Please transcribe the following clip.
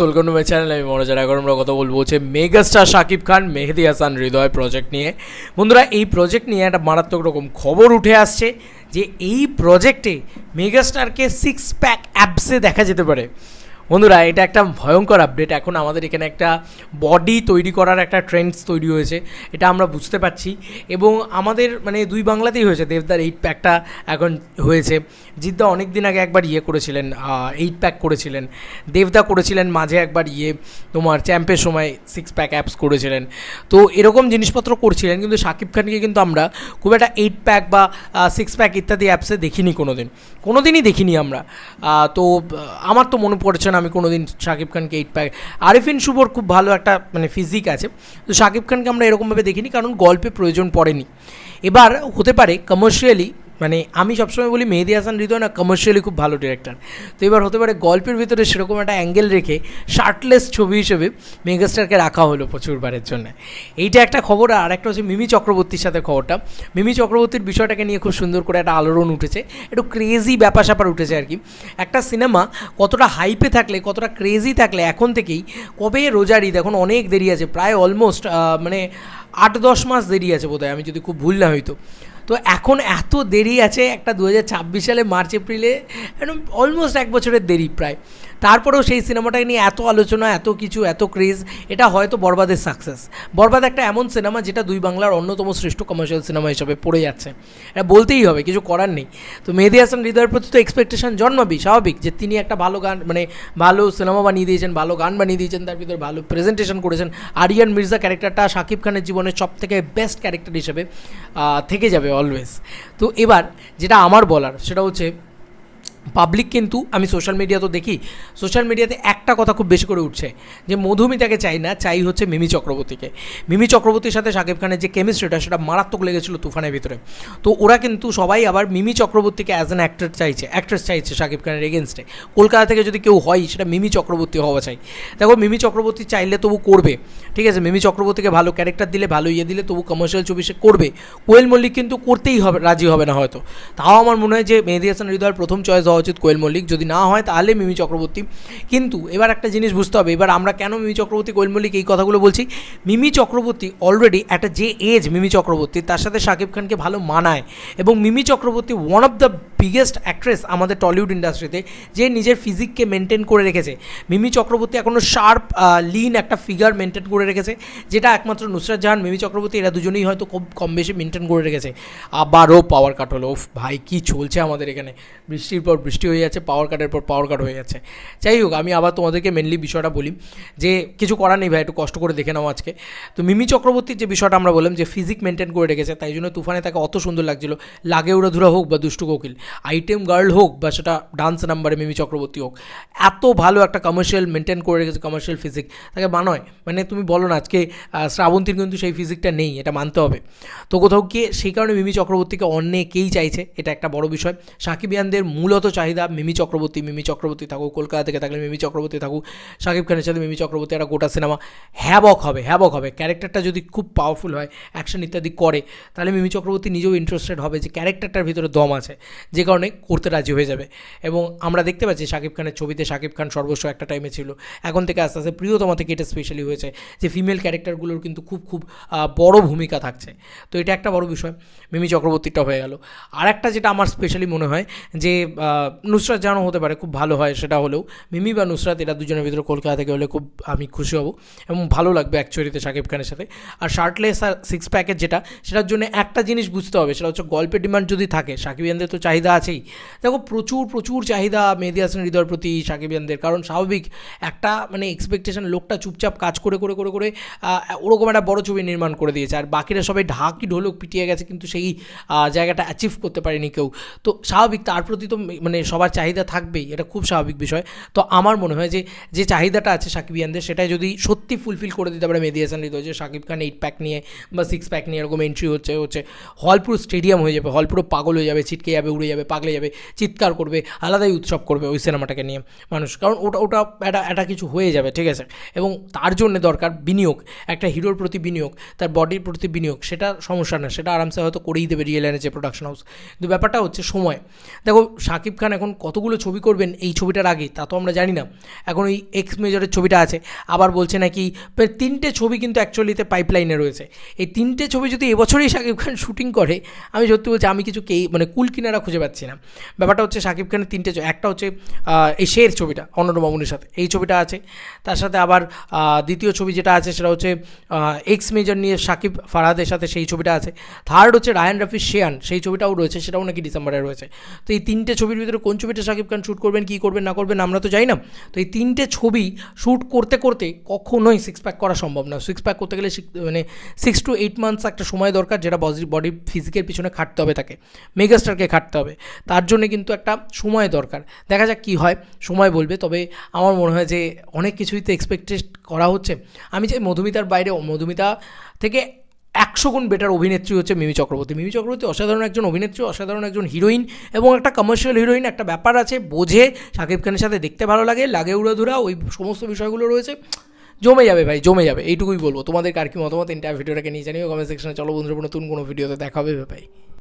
Welcome to my channel আমি মনোজার এখন আমরা কথা বলব হচ্ছে মেগাস্টার শাকিব খান, মেহেদি হাসান, হৃদয় প্রজেক্ট নিয়ে। বন্ধুরা, এই প্রজেক্ট নিয়ে একটা মারাত্মক রকম খবর উঠে আসছে যে এই প্রজেক্টে মেগাস্টারকে সিক্স প্যাক অ্যাপসে দেখা যেতে পারে। বন্ধুরা, এটা একটা ভয়ঙ্কর আপডেট এখন আমাদের এখানে একটা বডি তৈরি করার একটা ট্রেন্ডস তৈরি হয়েছে, এটা আমরা বুঝতে পারছি। এবং আমাদের মানে দুই বাংলাতেই হয়েছে, দেবদার এইট প্যাকটা এখন হয়েছে। জিদ্দা অনেক দিন আগে একবার ইয়ে করেছিলেন এইট প্যাক করেছিলেন। দেবদা করেছিলেন মাঝে একবার ইয়ে তোমার চ্যাম্পের সময় সিক্স প্যাক অ্যাপস করেছিলেন। তো এরকম জিনিসপত্র করছিলেন, কিন্তু শাকিব খানকে কিন্তু আমরা খুব একটা এইট প্যাক বা সিক্স প্যাক ইত্যাদি অ্যাপসে দেখিনি কোনো দিন কোনো দিনই দেখিনি আমরা। তো আমার তো মনে পড়ছে না আমি কোনো দিন শাকিব খানকে এইট প্যাক আরিফিন শুভর খুব ভালো একটা মানে ফিজিক আছে। তো শাকিব খানকে আমরা এরকমভাবে দেখিনি, কারণ গল্পে প্রয়োজন পড়েনি। এবার হতে পারে কমার্শিয়ালি মানে আমি সবসময় বলি মেহেদি হাসান হৃদয় না কমার্শিয়ালি খুব ভালো ডিরেক্টর তো এবার হতে পারে গল্পের ভিতরে সেরকম একটা অ্যাঙ্গেল রেখে শার্টলেস ছবি হিসেবে মেগাস্টারকে রাখা হলো প্রচুরবারের জন্য। এইটা একটা খবর আর একটা হচ্ছে মিমি চক্রবর্তীর সাথে খবরটা। মিমি চক্রবর্তীর বিষয়টাকে নিয়ে খুব সুন্দর করে একটা আলোড়ন উঠেছে। একটু ক্রেজি ব্যাপার স্যাপার উঠেছে আর কি। একটা সিনেমা কতটা হাইপে থাকলে, কতটা ক্রেজি থাকলে এখন থেকেই কবে রোজার ঈদ? এখন অনেক দেরি আছে, প্রায় অলমোস্ট মানে আট দশ মাস দেরি আছে বোধহয়, আমি যদি খুব ভুল না হইতো। তো এখন এত দেরি আছে, একটা দু হাজার ছাব্বিশ সালে মার্চ, এপ্রিলে অলমোস্ট এক বছরের দেরি প্রায়। তারপরেও সেই সিনেমাটাকে নিয়ে এত আলোচনা, এত কিছু, এত ক্রেজ এটা হয়তো বরবাদের সাকসেস বরবাদ একটা এমন সিনেমা যেটা দুই বাংলার অন্যতম শ্রেষ্ঠ কমার্শিয়াল সিনেমা হিসাবে পড়ে যাচ্ছে। এটা বলতেই হবে, কিছু করার নেই। তো মেহেদি হাসান হৃদয়ের প্রতি তো এক্সপেকটেশন জন্মাবেই, স্বাভাবিক যে তিনি একটা ভালো গান মানে ভালো সিনেমা বানিয়ে দিয়েছেন, ভালো গান বানিয়ে দিয়েছেন, তার ভিতরে ভালো প্রেজেন্টেশন করেছেন। আরিয়ান মির্জা ক্যারেক্টারটা শাকিব খানের জীবনের সব থেকে বেস্ট ক্যারেক্টার হিসেবে থেকে যাবে অলওয়েজ তো এবার যেটা আমার বলার, সেটা হচ্ছে পাবলিক কিন্তু আমি সোশ্যাল মিডিয়া তো দেখি সোশ্যাল মিডিয়াতে একটা কথা খুব বেশি করে উঠছে, যে মধুমিতাকে চাই না, চাই হচ্ছে মিমি চক্রবর্তীকে। মিমি চক্রবর্তীর সাথে শাকিব খানের যে কেমিস্ট্রিটা সেটা মারাত্মক লেগেছিল তুফানের ভিতরে। তো ওরা কিন্তু সবাই আবার মিমি চক্রবর্তীকে অ্যাজ অ্যান অ্যাক্টর চাইছে অ্যাক্ট্রেস চাইছে শাকিব খানের এগেনস্টে কলকাতা থেকে যদি কেউ হয়, সেটা মিমি চক্রবর্তী হওয়া চাই। দেখো, মিমি চক্রবর্তী চাইলে তবু করবে, ঠিক আছে? মিমি চক্রবর্তীকে ভালো ক্যারেক্টার দিলে, ভালো ইয়ে দিলে তবু কমার্শিয়াল ছবি সে করবে। কোয়েল মল্লিক কিন্তু করতেই হবে, রাজি হবে না হয়তো। তাও আমার মনে হয় যে মেহেদি হাসান হৃদয়ের প্রথম চয়েস হওয়া উচিত কোয়েল মল্লিক। যদি না হয়, তাহলে মিমি চক্রবর্তী। কিন্তু এবার একটা জিনিস বুঝতে হবে, এবার আমরা কেন মিমি চক্রবর্তী, কোয়েল মল্লিক এই কথাগুলো বলছি? মিমি চক্রবর্তী অলরেডি একটা যে এজ মিমি চক্রবর্তী, তার সাথে শাকিব খানকে ভালো মানায়। এবং Mimi Chakraborty one of the biggest actress আমাদের টলিউড ইন্ডাস্ট্রিতে যে নিজের ফিজিককে মেনটেন করে রেখেছে। মিমি চক্রবর্তী এখনও শার্প লিন একটা ফিগার মেনটেন করে রেখেছে, যেটা একমাত্র নুসরাত জাহান, মিমি চক্রবর্তী, এরা দুজনেই হয়তো খুব কম বেশি মেনটেন করে রেখেছে। আবারও পাওয়ার কাট হলো। ভাই, কি চলছে আমাদের এখানে? বৃষ্টির পর বৃষ্টি হয়ে যাচ্ছে পাওয়ার কাটের পর পাওয়ার কাট হয়ে যাচ্ছে। যাই হোক, আমি আবার তোমাদেরকে মেনলি বিষয়টা বলি, যে কিছু করার নেই ভাই, একটু কষ্ট করে দেখে নাও আজকে। তো মিমি চক্রবর্তীর যে বিষয়টা আমরা বললাম, যে ফিজিক মেনটেন করে রেখেছে, তাই জন্য তুফানে তাকে অত সুন্দর লাগছিল। লাগে উড়াধুরা হোক বা দুষ্টু কোকিল। আইটেম গার্ল হোক বা সেটা ডান্স নাম্বারে মিমি চক্রবর্তী হোক, এত ভালো একটা কমার্শিয়াল মেনটেন করে রেখেছে কমার্শিয়াল ফিজিক তাকে মানয় মানে তুমি বলো না, আজকে শ্রাবন্তীর কিন্তু সেই ফিজিকটা নেই, এটা মানতে হবে। তো কোথাও গিয়ে সেই কারণে মিমি চক্রবর্তীকে অনেকেই চাইছে, এটা একটা বড় বিষয়। সাকিবিয়ানদের মূলত চাহিদা মিমি চক্রবর্তী মিমি চক্রবর্তী থাকুক, কলকাতা থেকে থাকলে মিমি চক্রবর্তী থাকুক শাকিব খানের সাথে মিমি চক্রবর্তী একটা গোটা সিনেমা হ্যাবক হবে হ্যাবক হবে। ক্যারেক্টারটা যদি খুব পাওয়ারফুল হয় অ্যাকশন ইত্যাদি করে, তাহলে মিমি চক্রবর্তী নিজেও ইন্টারেস্টেড হবে যে ক্যারেক্টারটার ভিতরে দম আছে। যে কারণে করতে রাজি হয়ে যাবে। এবং আমরা দেখতে পাচ্ছি শাকিব খানের ছবিতে শাকিব খান সর্বস্ব একটা টাইমে ছিল। এখন থেকে আস্তে আস্তে প্রিয়তমা থেকে এটা স্পেশালি হয়েছে যে ফিমেল ক্যারেক্টারগুলোর কিন্তু খুব খুব বড় ভূমিকা থাকছে। তো এটা একটা বড় বিষয়। মিমি চক্রবর্তীটা হয়ে গেল। আর একটা যেটা আমার স্পেশালি মনে হয় যে নুসরাত জানো হতে পারে, খুব ভালো হয় সেটা হলেও মিমি বা নুসরাত এরা দুজনের ভিতরে কলকাতা থেকে হলে খুব আমি খুশি হব। এবং ভালো লাগবে অ্যাকচুয়ালিতে শাকিব খানের সাথে। আর শার্টলেস আর সিক্স প্যাকের যেটা, সেটার জন্য একটা জিনিস বুঝতে হবে, সেটা হচ্ছে গল্পের ডিমান্ড যদি থাকে সাকিবিয়ানদের তো চাহিদা আছেই। দেখো, প্রচুর প্রচুর চাহিদা মেহেদি হাসান হৃদয়ের প্রতি সাকিবিয়ানদের কারণ স্বাভাবিক, একটা মানে এক্সপেকটেশন লোকটা চুপচাপ কাজ করে করে করে করে ওরকম একটা বড় ছবি নির্মাণ করে দিয়েছে। আর বাকিরা সবাই ঢাকি ঢোলক পিটিয়ে গেছে, কিন্তু সেই জায়গাটা অ্যাচিভ করতে পারেনি কেউ। তো স্বাভাবিক, তার প্রতি তো মানে সবার চাহিদা থাকবেই। এটা খুব স্বাভাবিক বিষয়। তো আমার মনে হয় যে যে চাহিদাটা আছে সাকিবিয়ানদের সেটা যদি সত্যি ফুলফিল করে দিতে পারে মেহেদি হাসান হৃদয়, যে সাকিব খান এইট প্যাক নিয়ে বা সিক্স প্যাক নিয়ে এরকম এন্ট্রি হচ্ছে হচ্ছে হল পুরো স্টেডিয়াম হয়ে যাবে হল পুরো পাগল হয়ে যাবে, ছিটকে যাবে, উড়ে যাবে। যাবে, পাগলে যাবে, চিৎকার করবে, আলাদাই উৎসব করবে ওই সিনেমাটাকে নিয়ে মানুষ। কারণ ওটা ওটা একটা একটা কিছু হয়ে যাবে, ঠিক আছে? এবং তার জন্য দরকার বিনিয়োগ, একটা হিরোর প্রতি বিনিয়োগ, তার বডির প্রতি বিনিয়োগ, সেটা সমস্যা না, সেটা আরামসে হয়তো করেই দেবে রিয়েল যে প্রোডাকশন হাউস কিন্তু ব্যাপারটা হচ্ছে সময়। দেখো, শাকিব খান এখন কতগুলো ছবি করবেন এই ছবিটার আগে, তা তো আমরা জানি না। এখন ওই এক্স মেজরের ছবিটা আছে, আবার বলছে নাকি তিনটে ছবি কিন্তু অ্যাকচুয়ালিতে পাইপলাইনে রয়েছে। এই তিনটে ছবি যদি এবছরই শাকিব খান শুটিং করে, আমি সত্যি বলছি, আমি কিছু কে মানে কুল কিনারা খুঁজে পাচ্ছি না। ব্যাপারটা হচ্ছে শাকিব খানের তিনটে একটা হচ্ছে এই শের ছবিটা অনন্য মামুনের সাথে। এই ছবিটা আছে। তার সাথে আবার দ্বিতীয় ছবি যেটা আছে সেটা হচ্ছে এক্স মেজর নিয়ে শাকিব ফারহাদের সাথে সেই ছবিটা আছে। থার্ড হচ্ছে রায়ান রাফি শেয়ান, সেই ছবিটাও রয়েছে, সেটাও নাকি ডিসেম্বরে রয়েছে। তো এই তিনটে ছবির ভিতরে কোন ছবিটা শাকিব খান শ্যুট করবেন, কী করবেন, না করবেন, আমরা তো জানি না। তো এই তিনটে ছবি শ্যুট করতে করতে কখনোই সিক্স প্যাক করা সম্ভব না। সিক্স প্যাক করতে গেলে মানে সিক্স টু এইট মান্থস একটা সময় দরকার, যেটা বডি ফিজিকের পিছনে খাটতে হবে তাকে। মেগাস্টারকে খাটতে হবে। তার জন্য কিন্তু একটা সময় দরকার। দেখা যাক কী হয়, সময় বলবে। তবে আমার মনে হয় যে অনেক কিছুই তো এক্সপেক্টেড করা হচ্ছে। আমি চাই মধুমিতার বাইরে মধুমিতা থেকে একশো গুণ বেটার অভিনেত্রী হচ্ছে মিমি চক্রবর্তী। মিমি চক্রবর্তী অসাধারণ একজন অভিনেত্রী, অসাধারণ একজন হিরোইন এবং একটা কমার্শিয়াল হিরোইন একটা ব্যাপার আছে, বোঝে, শাকিব খানের সাথে দেখতে ভালো লাগে লাগে উড়াধুরা, ওই সমস্ত বিষয়গুলো রয়েছে। জমে যাবে ভাই, জমে যাবে, এইটুকুই বলব। তোমাদের কার কি মতামত? ইন্টার ভিডিওটাকে নিয়ে জানিও কমেন্ট সেকশনে চলো বন্ধুরা, নতুন কোনো ভিডিওতে দেখা হবে ভাই